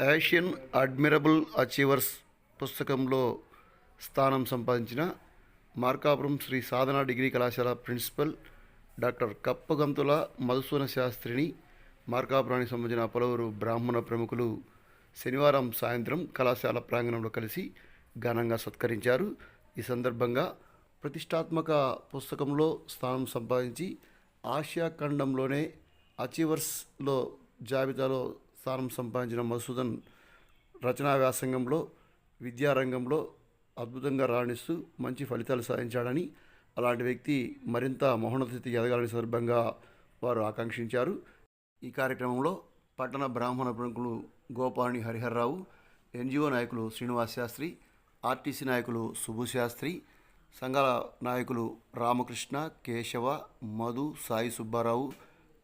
Asian admirable achievers పుస్తకంలో స్థానం సంపాదించిన మార్కాపురం శ్రీ సాధన డిగ్రీ కళాశాల ప్రిన్సిపల్ డాక్టర్ కప్పగంతుల మధుసూన శాస్త్రిని మార్కాపురానికి సంబంధించిన పలువురు బ్రాహ్మణ ప్రముఖులు శనివారం సాయంత్రం కళాశాల ప్రాంగణంలో కలిసి ఘనంగా సత్కరించారు. ఈ సందర్భంగా ప్రతిష్టాత్మక పుస్తకంలో స్థానం సంపాదించి ఆసియా ఖండంలోనే అచీవర్స్లో జాబితాలో స్థానం సంపాదించిన మధుసూదన్ రచనా వ్యాసంగంలో విద్యారంగంలో అద్భుతంగా రాణిస్తూ మంచి ఫలితాలు సాధించాడని అలాంటి వ్యక్తి మరింత మహోన్నతికి ఎదగాలని సందర్భంగా వారు ఆకాంక్షించారు. ఈ కార్యక్రమంలో పట్టణ బ్రాహ్మణ ప్రముఖులు గోపాణి హరిహర్రావు ఎన్జిఓ నాయకులు శ్రీనివాస్ శాస్త్రి ఆర్టీసీ నాయకులు సుబ్బు శాస్త్రి సంఘాల నాయకులు రామకృష్ణ కేశవ మధు సాయి సుబ్బారావు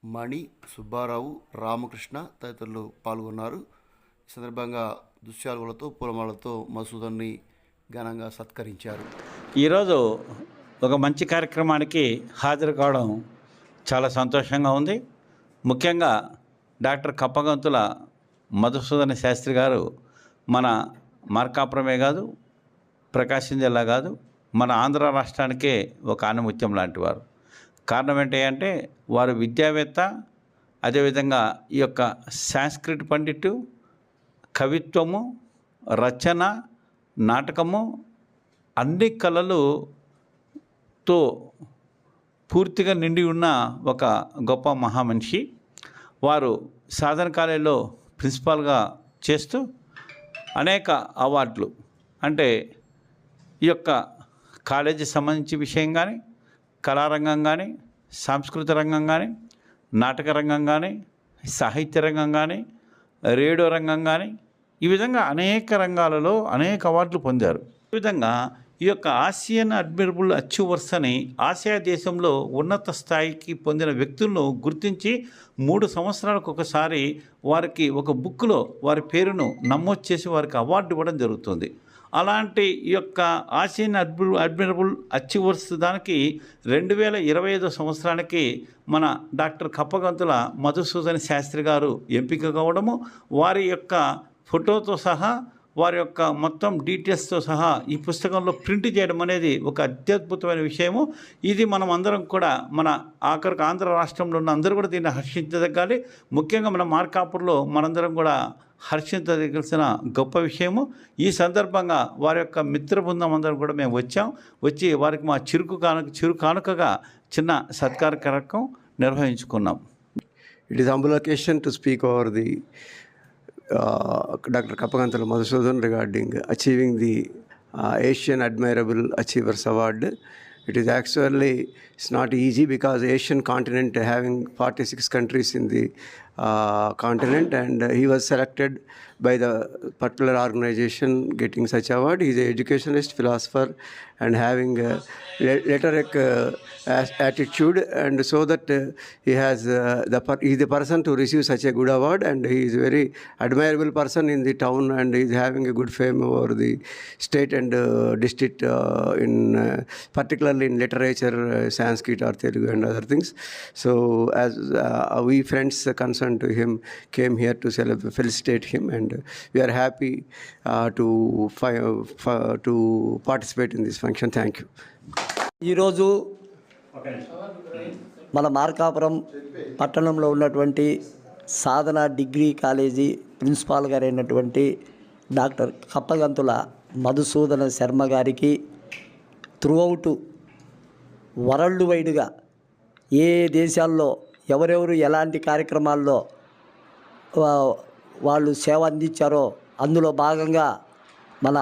మణి సుబ్బారావు రామకృష్ణ తదితరులు పాల్గొన్నారు. ఈ సందర్భంగా దుశ్యాలుగులతో పూలమాలతో మసూదన్ని ఘనంగా సత్కరించారు. ఈరోజు ఒక మంచి కార్యక్రమానికి హాజరు కావడం చాలా సంతోషంగా ఉంది. ముఖ్యంగా డాక్టర్ కప్పగంతుల మధుసూదన శాస్త్రి గారు మన మార్కాపురమే కాదు ప్రకాశం జిల్లా కాదు మన ఆంధ్ర రాష్ట్రానికే ఒక ఆణిముత్యం లాంటి వారు కారణం ఏంటి అంటే వారు విద్యావేత్త అదేవిధంగా ఈ యొక్క సాంస్క్రిట్ పండిట్టు కవిత్వము రచన నాటకము అన్ని కళలుతో పూర్తిగా నిండి ఉన్న ఒక గొప్ప మహామనిషి. వారు సాధన కాలేజీలో ప్రిన్సిపాల్గా చేస్తూ అనేక అవార్డులు. అంటే ఈ యొక్క కాలేజీ సంబంధించి విషయం కానీ కళారంగం కానీ సాంస్కృతిక రంగం కానీ నాటక రంగం కానీ సాహిత్య రంగం కానీ రేడియో రంగం కానీ ఈ విధంగా అనేక రంగాలలో అనేక అవార్డులు పొందారు. ఈ విధంగా ఈ యొక్క ఆసియన్ అడ్మిరబుల్ అచీవర్స్ అని ఆసియా దేశంలో ఉన్నత స్థాయికి పొందిన వ్యక్తులను గుర్తించి మూడు సంవత్సరాలకు ఒకసారి వారికి ఒక బుక్లో వారి పేరును నమోదు చేసి వారికి అవార్డు ఇవ్వడం జరుగుతుంది. అలాంటి ఈ యొక్క ఆసియన్ అడ్మి అడ్మిరబుల్ అచీవర్స్ దానికి రెండు వేల ఇరవై ఐదో సంవత్సరానికి మన డాక్టర్ కప్పగంతుల మధుసూదన్ శాస్త్రి గారు ఎంపిక కావడము వారి యొక్క ఫోటోతో సహా వారి యొక్క మొత్తం డీటెయిల్స్తో సహా ఈ పుస్తకంలో ప్రింట్ చేయడం అనేది ఒక అత్యద్భుతమైన విషయము. ఇది మనం అందరం కూడా మన ఆఖరికి ఆంధ్ర రాష్ట్రంలో ఉన్న అందరూ కూడా దీన్ని హర్షించదగ్గాలి. ముఖ్యంగా మన మార్కాపూర్లో మనందరం కూడా హర్షించదగలసిన గొప్ప విషయము. ఈ సందర్భంగా వారి యొక్క మిత్ర బృందం అందరం కూడా మేము వచ్చాం. వచ్చి వారికి మా చిరుకు కానుక చిరు కానుకగా చిన్న సత్కార కార్యక్రమం నిర్వహించుకున్నాం. It is humble to speak over the Dr. Kapagantala Madhusudan regarding achieving the uh, Asian Admirable Achievers Award. It is actually it's not easy because Asian continent having 46 countries in the uh, continent, and uh, he was selected by the particular organization getting such award. He is an educationalist, philosopher, and having a literary uh, attitude, and so that uh, he has uh, the per- he is the person to receive such a good award, and he is a very admirable person in the town, and he is having a good fame over the state and district in particularly in literature, Sanskrit or Telugu and other things. So as we friends concerned to him came here to celebrate, felicitate him, and we are happy uh, to fi- to participate in this function. Thank you. ఈరోజు మన మార్కాపురం పట్టణంలో ఉన్నటువంటి Sadhana degree college principal గారైనటువంటి doctor Kappagantula Madhusudana Sharma గారికి throughout world వైడ్గా ఏ దేశాల్లో ఎవరెవరు ఎలాంటి కార్యక్రమాల్లో వాళ్ళు సేవ అందించారో అందులో భాగంగా మన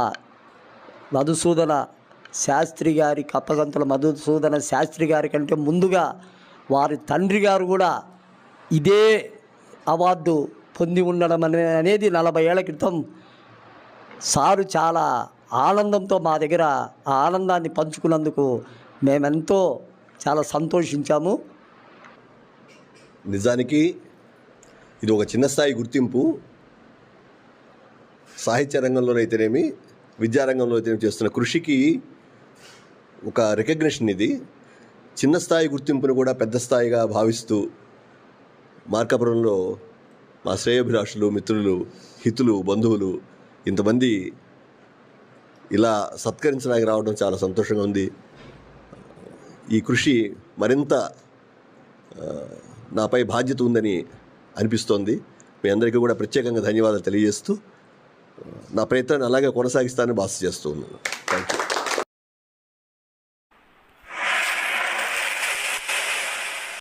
మధుసూదన శాస్త్రి గారి కప్పగంతుల మధుసూదన శాస్త్రి గారి కంటే ముందుగా వారి తండ్రి గారు కూడా ఇదే అవార్డు పొంది ఉండడం అనే అనేది నలభై ఏళ్ళ క్రితం సారు చాలా ఆనందంతో మా దగ్గర ఆ ఆనందాన్ని పంచుకున్నందుకు మేమెంతో చాలా సంతోషించాము. నిజానికి ఇది ఒక చిన్న స్థాయి గుర్తింపు. సాహిత్య రంగంలోనైతేనేమి విద్యారంగంలో అయితే చేస్తున్న కృషికి ఒక రికగ్నిషన్ ఇది. చిన్న స్థాయి గుర్తింపును కూడా పెద్ద స్థాయిగా భావిస్తూ మార్కాపురంలో మా శ్రేయభిలాషులు మిత్రులు హితులు బంధువులు ఇంతమంది ఇలా సత్కరించడానికి రావడం చాలా సంతోషంగా ఉంది. ఈ కృషి మరింత నాపై బాధ్యత ఉందని అనిపిస్తోంది. మీ అందరికీ కూడా ప్రత్యేకంగా ధన్యవాదాలు తెలియజేస్తూ నా ప్రయత్నాన్ని అలాగే కొనసాగిస్తానని భాష చేస్తూ ఉన్నాను.